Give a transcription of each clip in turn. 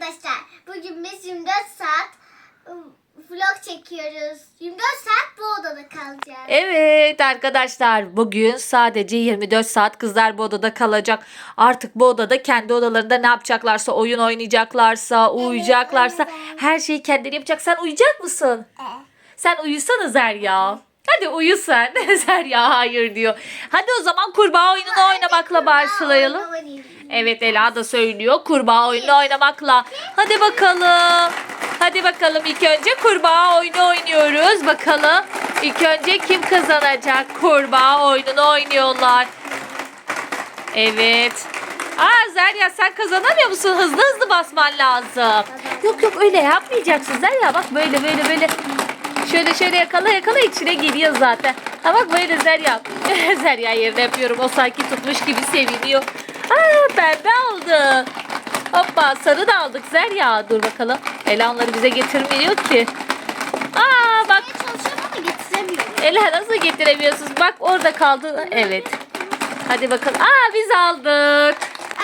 arkadaşlar. Bugün biz 24 saat ıı, vlog çekiyoruz. 24 saat bu odada kalacağız. Evet arkadaşlar bugün sadece 24 saat kızlar bu odada kalacak. Artık bu odada kendi odalarında ne yapacaklarsa oyun oynayacaklarsa uyuyacaklarsa evet. her şeyi kendileri yapacak. Sen uyuyacak mısın? Sen uyusana Zerya. Hadi uyu sen. Zerya hayır diyor. Hadi o zaman kurbağa oyununu oynamakla başlayalım. Evet Ela da söylüyor kurbağa oyunu oynamakla. Hadi bakalım. Hadi bakalım ilk önce kurbağa oyunu oynuyoruz. Bakalım ilk önce kim kazanacak? Kurbağa oyununu oynuyorlar. Evet. Aa Zerya sen kazanamıyor musun? Hızlı hızlı basman lazım. Yok yok öyle yapmayacaksın Zerya. Bak böyle böyle böyle. Şöyle şöyle yakala yakala içine giriyor zaten. Ha bak böyle Zerya. Zerya yerine yapıyorum. O sanki tutmuş gibi seviniyor. Aa pembe aldı. Hoppa sarı da aldık Zerya. Dur bakalım. Ela onları bize getirmiyor ki. Aa bak. Ela nasıl getiremiyorsunuz? Bak orada kaldı. Evet. Hadi bakalım. Aa biz aldık.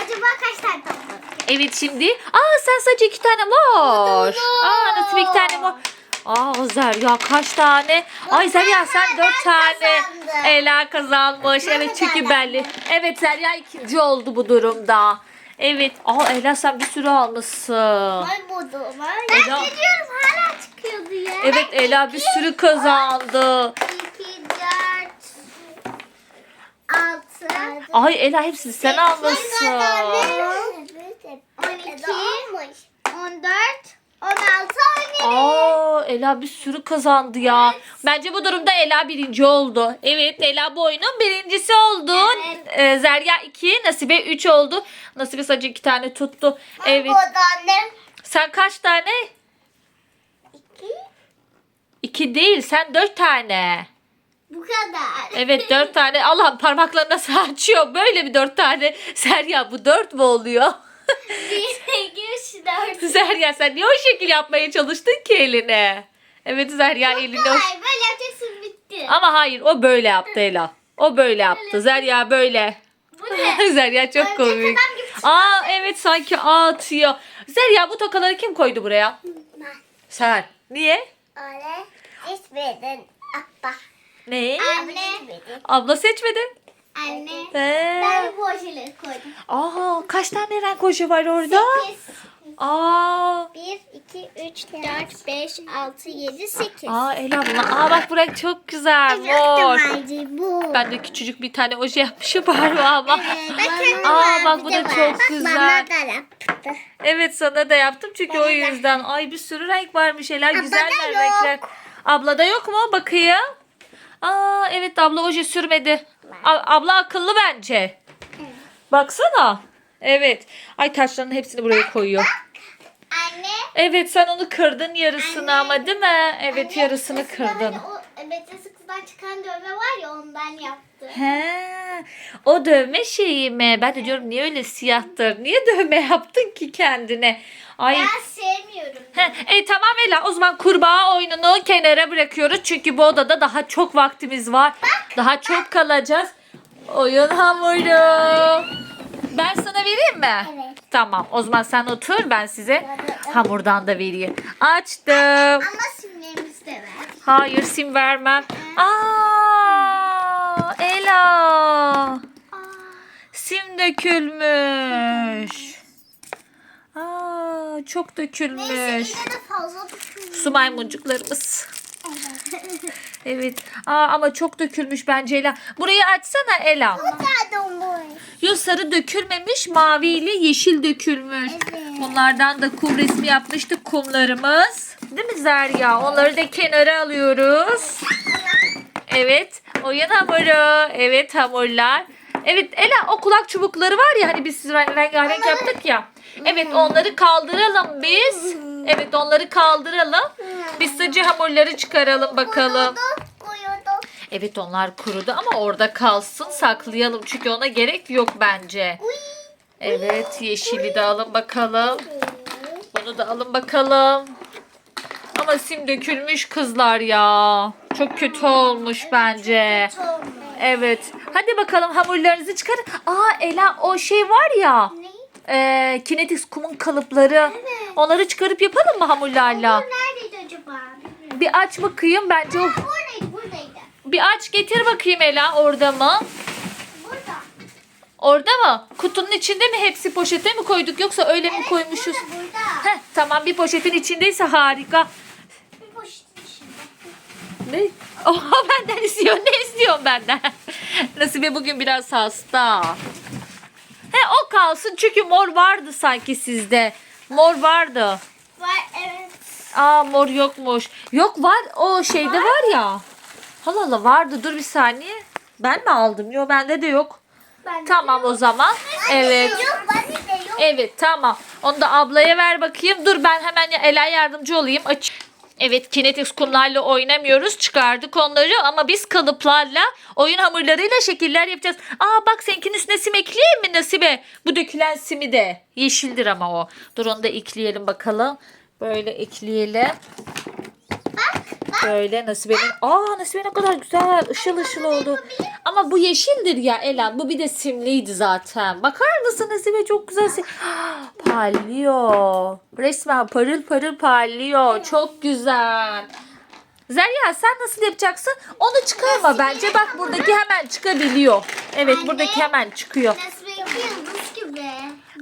Acaba kaç tane topladık? Evet şimdi. Aa sen sadece iki tane mor. Aa nasıl iki tane mor? Aa Zerya kaç tane? Ay Zerya sen ben dört tane. kazandım. Ela kazanmış. Ben Evet çünkü belli. Evet Zerya ikinci oldu bu durumda. Evet. Aa Ela sen bir sürü almışsın. Ay bu da var. Ben Ela- gidiyorum hala çıkıyordu ya. Evet Ela bir sürü kazandı. 2, 4, 6, Ay Ela hepsini sen almışsın. Ela bir sürü kazandı ya. Bence bu durumda Ela birinci oldu. Evet Ela bu oyunun birincisi oldu. Evet. Ee, Zerya 2, Nasibe 3 oldu. Nasibe sadece 2 tane tuttu. Evet. Da annem. Sen kaç tane? 2. 2 değil sen 4 tane. Bu kadar. Evet 4 tane. Allah parmaklarını nasıl açıyor? Böyle bir 4 tane. Zerya bu 4 mü oluyor? 1, 2, 3, 4. Zerya sen niye o şekil yapmaya çalıştın ki eline? Evet Zerya eline o böyle yapacaksın bitti. Ama hayır o böyle yaptı Ela. O böyle yaptı. Zerya böyle. Bu ne? Zerya çok komik. Aa evet sanki atıyor. Zerya bu tokaları kim koydu buraya? Ben. Sen. Niye? Öyle. Hiçbirden abba. Ne? Anne. Abla seçmedi. Anne. Ee, Ben bu ojeleri koydum. Aa kaç tane renk oje var orada? 8. Aa. 1, 2, 3, 4, 5, 6, 7, 8. Aa Ela buna. Aa bak bu renk çok güzel. Mor. bu. Ben de küçücük bir tane oje yapmışım var ama. Ben kendim Aa bak bu da çok güzel. da yaptı. Evet sana da yaptım çünkü o Bana yüzden. Ay bir sürü renk varmış Ela. Güzeller yok. renkler. Ablada yok mu? Bakayım. Aa evet abla oje sürmedi. A- abla akıllı bence. Baksana. Evet. Ay taşların hepsini buraya koyuyor. Anne. Evet sen onu kırdın yarısını Anne. ama değil mi? Evet anne, yarısını eskiden kırdın. hani O Betesi kızdan çıkan dövme var ya ondan yaptı. He, o dövme şeyi mi? Ben de diyorum niye öyle siyahtır? Niye dövme yaptın ki kendine? Ay. Ben sevmiyorum. He, e, tamam Ela o zaman kurbağa oyununu kenara bırakıyoruz. Çünkü bu odada daha çok vaktimiz var. Daha çok kalacağız. Oyun hamuru. Ben sana vereyim mi? Evet. Tamam o zaman sen otur ben size hamurdan da vereyim. Açtım. Ama simlerimizi de ver. Hayır sim vermem. Aa, Ela. Sim dökülmüş. Aa, çok neyse dökülmüş. yine de fazla. Su maymuncuklarımız. Evet. Aa, ama çok dökülmüş bence Ela. Burayı açsana Ela. Pardon boy. Yo sarı dökülmemiş, mavi ile yeşil dökülmüş. Evet. Bunlardan da kum resmi yapmıştık kumlarımız. Değil mi Zerya? Onları da kenara alıyoruz. Evet. Oyun hamuru. Evet hamurlar. Evet Ela o kulak çubukları var ya hani biz re- rengarenk yaptık ya. Evet onları kaldıralım biz. Evet onları kaldıralım. Biz sadece hamurları çıkaralım bakalım. Evet onlar kurudu ama orada kalsın saklayalım. Çünkü ona gerek yok bence. Evet yeşili de alın bakalım. Bunu da alın bakalım. Ama sim dökülmüş kızlar ya. Çok kötü olmuş bence. Evet. Hadi bakalım hamurlarınızı çıkarın. Aa Ela o şey var ya. Ne? E, Kinetix kumun kalıpları. Evet. Onları çıkarıp yapalım mı hamurlarla? Bu neredeydi acaba? Bir aç bakayım bence o. Buradaydı buradaydı. Bir aç getir bakayım Ela orada mı? Burada. Orada mı? Kutunun içinde mi hepsi poşete mi koyduk yoksa öyle mi koymuşuz? Burada burada. Heh, tamam bir poşetin içindeyse harika. Bir poşetin içinde. Ne? Oha benden istiyor. Ne istiyorsun benden? Nasibe bugün biraz hasta. He o kalsın çünkü mor vardı sanki sizde. Mor vardı. Var evet. Aa mor yokmuş. Yok var o şeyde var ya. Allah Allah vardı dur bir saniye. Ben mi aldım? Yok bende de yok. Ben Tamam o zaman. Evet. Yok bende de yok. Evet tamam. Onu da ablaya ver bakayım. Dur ben hemen Ela yardımcı olayım. Aç. Evet Kinetix kumlarla oynamıyoruz. Çıkardık onları ama biz kalıplarla oyun hamurlarıyla şekiller yapacağız. Aa bak seninkinin üstüne sim ekleyeyim mi Nasibe? Bu dökülen simi de. Yeşildir ama o. Dur onu da ekleyelim bakalım. Böyle ekleyelim. Böyle Nasibe'nin. Aa Nasibe ne kadar güzel. ışıl ışıl oldu. Ama bu yeşildir ya Ela. Bu bir de simliydi zaten. Bakar mısın Nasibe çok güzel. sim- Parlıyor. Resmen parıl parıl parlıyor. Çok güzel. Zerya sen nasıl yapacaksın? Onu çıkarma bence. Bak buradaki hemen çıkabiliyor. Evet Anne. buradaki hemen çıkıyor. Yapıyor buz gibi.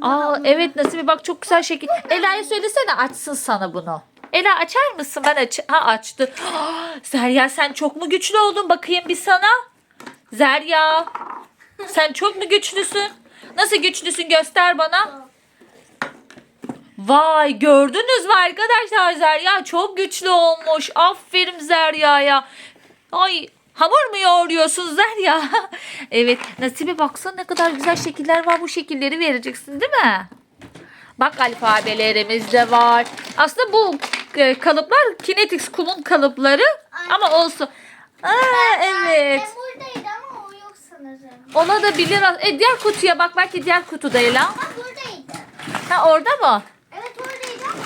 Aa evet Nasibe bak çok güzel şekil. Ela'ya söylesene açsın sana bunu. Ela açar mısın? Ben aç ha açtı. Zerya sen çok mu güçlü oldun? Bakayım bir sana. Zerya. Sen çok mu güçlüsün? Nasıl güçlüsün göster bana. Vay gördünüz mü arkadaşlar Zerya çok güçlü olmuş. Aferin Zerya'ya. Ay hamur mu yoğuruyorsun Zerya? evet Nasibe baksana ne kadar güzel şekiller var. Bu şekilleri vereceksin değil mi? Bak alfabelerimiz de var. Aslında bu e, kalıplar Kinetix kumun kalıpları ama olsun. Aa, evet. Ben buradaydı ama o yok sanırım. Ona da bilir. E, diğer kutuya bak belki diğer kutudayla. Bak buradaydı. Ha orada mı? Evet oradaydı ama.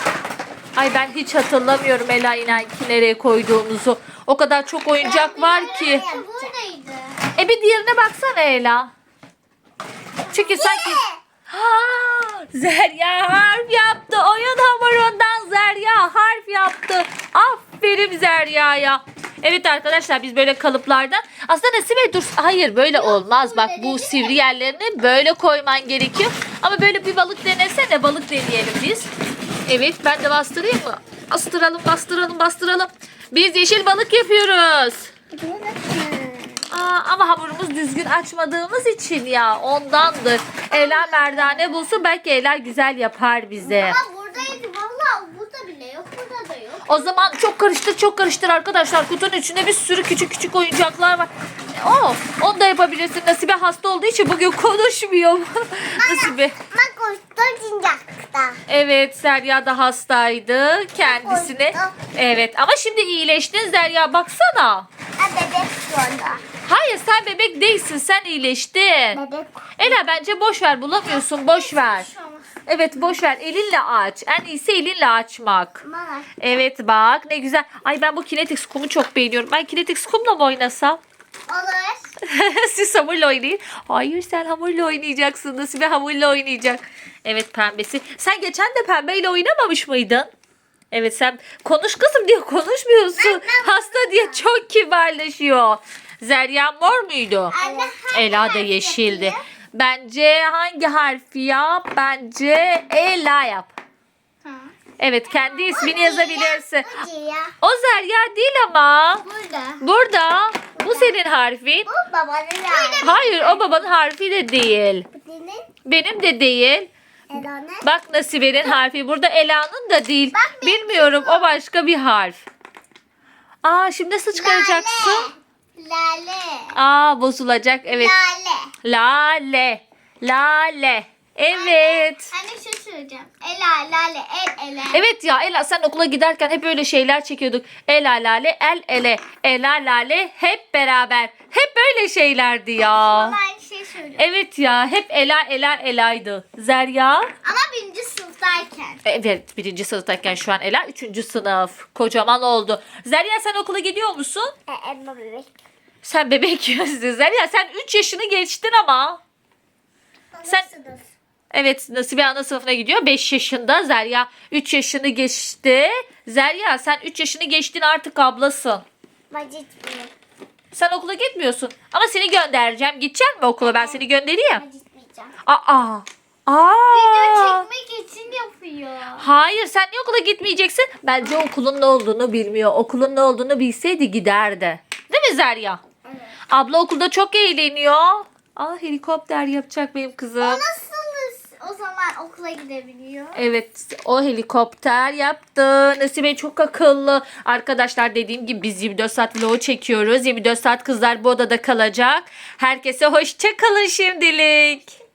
Ay ben hiç hatırlamıyorum Ela inan ki nereye koyduğumuzu. O kadar çok oyuncak var ki. Buradaydı. E bir diğerine baksana Ela. Çünkü sanki... Ha, Zerya harf yaptı. Oyun hamurundan Zerya harf yaptı. Aferin Zerya'ya. Evet arkadaşlar biz böyle kalıplardan aslında Nesibe dur. Hayır böyle olmaz. Bak bu sivri yerlerini böyle koyman gerekiyor. Ama böyle bir balık denesene balık deneyelim biz. Evet ben de bastırayım mı? Bastıralım bastıralım bastıralım. Biz yeşil balık yapıyoruz Aa, ama hamurumuz düzgün açmadığımız için ya ondandır. Ela merdane bulsun belki Ela güzel yapar bize. Ama buradaydı. Valla burada bile yok. Burada da yok. O zaman çok karıştır çok karıştır arkadaşlar. Kutunun içinde bir sürü küçük küçük oyuncaklar var. Oo, onu da yapabilirsin. Nasibe hasta olduğu için bugün konuşmuyor. Nasibe. Bak usta cincakta. Evet Zerya da hastaydı kendisine. Evet ama şimdi iyileştin Zerya baksana. Ha bebek yolda. Sen bebek değilsin sen iyileştin. Bebek. Ela bence boş ver bulamıyorsun boş ver. Evet boş ver elinle aç. En iyisi elinle açmak. Bana. Evet bak ne güzel. Ay ben bu Kinetix kumu çok beğeniyorum. Ben Kinetix kumla mı oynasam? Olur. Siz hamurla oynayın. Hayır sen hamurla oynayacaksın. Nasibe hamurla oynayacak. Evet pembesi. Sen geçen de pembeyle oynamamış mıydın? Evet sen konuş kızım diye konuşmuyorsun. Hasta diye çok kibarlaşıyor. Zerya mor muydu? Anne Ela da yeşildi. Bence hangi harfi yap? Bence Ela yap. Ha. Evet kendi ismini yazabilirsin. O Zerya değil ama. Burada. Burada. Bu senin harfin. Bu babanın yani. Hayır o babanın harfi de değil. Benim de değil. Ela'nın. Bak Nasibe'nin harfi. Burada Ela'nın da değil. Bak Bilmiyorum o başka bir harf. Aa şimdi nasıl çıkaracaksın? Lale. Aa bozulacak evet. Lale. Lale. Lale. Evet. Anne bir şey söyleyeceğim. Ela, lale, el, ele. Evet ya Ela sen okula giderken hep öyle şeyler çekiyorduk. Ela lale el ele. Ela lale hep beraber. Hep böyle şeylerdi ya. Aynı şey söylüyor. Evet ya hep Ela Ela Ela'ydı. Zerya. Ama birinci sınıftayken. Evet birinci sınıftayken şu an Ela üçüncü sınıf. Kocaman oldu. Zerya sen okula gidiyor musun? E, elma bebek. Sen bebek yiyorsun Zerya sen 3 yaşını geçtin ama. Sen- Sen... Evet Nasibe ana sınıfına gidiyor. 5 yaşında. Zerya 3 yaşını geçti. Zerya sen 3 yaşını geçtin artık ablasın. Bacıtmıyor. Sen okula gitmiyorsun. Ama seni göndereceğim. Gidecek mi okula? Ben seni göndereyim. Bacıtmayacağım. Aa. Video Aa. çekmek için yapıyor. Hayır sen niye okula gitmeyeceksin? Bence okulun ne olduğunu bilmiyor. Okulun ne olduğunu bilseydi giderdi. Değil mi Zerya? Evet. Abla okulda çok eğleniyor. Aa helikopter yapacak benim kızım. Nasıl o zaman okula gidebiliyor? Evet o helikopter yaptı. Nesibe çok akıllı. Arkadaşlar dediğim gibi biz 24 saat vlog çekiyoruz. 24 saat kızlar bu odada kalacak. Herkese hoşça kalın şimdilik.